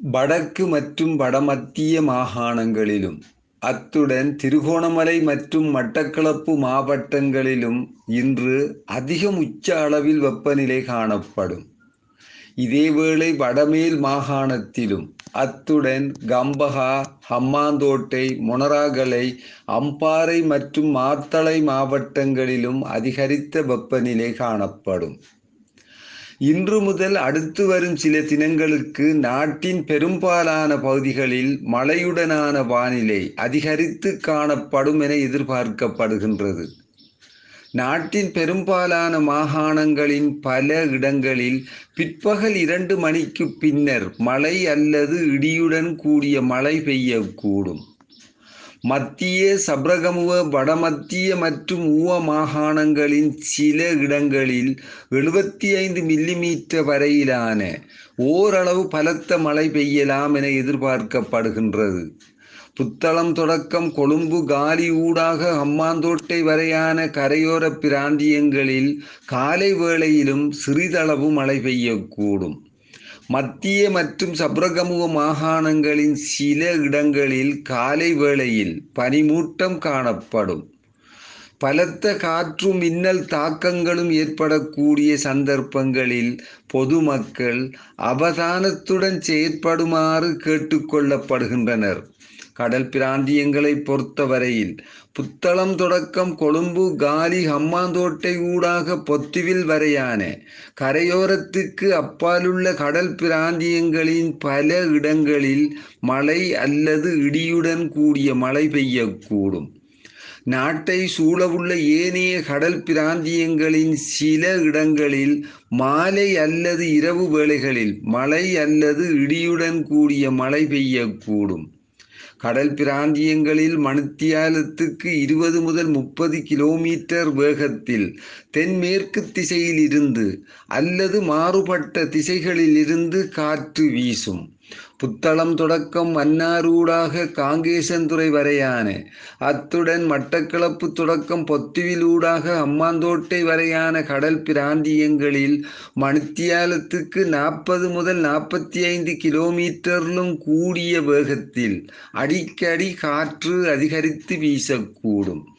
வடக்கு மற்றும் வடமத்திய மாகாணங்களிலும் அத்துடன் திருகோணமலை மற்றும் மட்டக்களப்பு மாவட்டங்களிலும் இன்று அதிகம் உச்ச அளவில் வெப்பநிலை காணப்படும். இதேவேளை வடமேல் மாகாணத்திலும் அத்துடன் கம்பகா ஹம்மாந்தோட்டை மொனராகலை அம்பாறை மற்றும் மாத்தளை மாவட்டங்களிலும் அதிகரித்த வெப்பநிலை காணப்படும். இன்று முதல் அடுத்து வரும் சில தினங்களுக்கு நாட்டின் பெரும்பாலான பகுதிகளில் மழையுடனான வானிலை அதிகரித்து காணப்படும் என எதிர்பார்க்கப்படுகின்றது. நாட்டின் பெரும்பாலான மாகாணங்களின் பல இடங்களில் பிற்பகல் இரண்டு மணிக்கு பின்னர் மழை அல்லது இடியுடன் கூடிய மழை பெய்யக்கூடும். மத்திய சப்ரகமுவ வடமத்திய மற்றும் ஊவ மாகாணங்களின் சில இடங்களில் எழுபத்தி ஐந்து மில்லிமீட்டர் வரையிலான ஓரளவு பலத்த மழை பெய்யலாம் என எதிர்பார்க்கப்படுகின்றது. புத்தளம் தொடக்கம் கொழும்பு காலி ஊடாக அம்மாந்தோட்டை வரையான கரையோர பிராந்தியங்களில் காலை வேளையிலும் சிறிதளவு மழை பெய்யக்கூடும். மத்திய மற்றும் சப்ரகமுக மாகாணங்களின் சில இடங்களில் காலை வேளையில் பனிமூட்டம் காணப்படும். பலத்த காற்று மின்னல் தாக்கங்களும் ஏற்படக்கூடிய சந்தர்ப்பங்களில் பொதுமக்கள் அவதானத்துடன் செயற்படுமாறு கேட்டுக்கொள்ளப்படுகின்றனர் கடல் பிராந்தியங்களை பொறுத்தவரையில் புத்தளம் தொடக்கம் கொழும்பு காலி ஹம்மாந்தோட்டை ஊடாக பொத்துவில் வரையான கரையோரத்துக்கு அப்பாலுள்ள கடல் பிராந்தியங்களின் பல இடங்களில் மழை அல்லது இடியுடன் கூடிய மழை பெய்யக்கூடும். நாட்டை சூழவுள்ள ஏனைய கடல் பிராந்தியங்களின் சில இடங்களில் மாலை அல்லது இரவு வேளைகளில் மழை அல்லது இடியுடன் கூடிய மழை பெய்யக்கூடும். கடல் பிராந்தியங்களில் மணித்தியாலத்துக்கு இருபது முதல் முப்பது கிலோமீட்டர் வேகத்தில் தென்மேற்கு திசையில் இருந்து அல்லது மாறுபட்ட திசைகளில் இருந்து காற்று வீசும். புத்தளம் தொடக்கம் மன்னாரூடாக காங்கேசன்துறை வரையான. அத்துடன் மட்டக்களப்பு தொடக்கம் பொத்துவிலூடாக அம்மாந்தோட்டை வரையான கடல் பிராந்தியங்களில் மணித்தியாலத்துக்கு நாற்பது முதல் நாற்பத்தி ஐந்து கிலோமீட்டரிலும் கூடிய வேகத்தில் அடிக்கடி காற்று அதிகரித்து வீசக்கூடும்.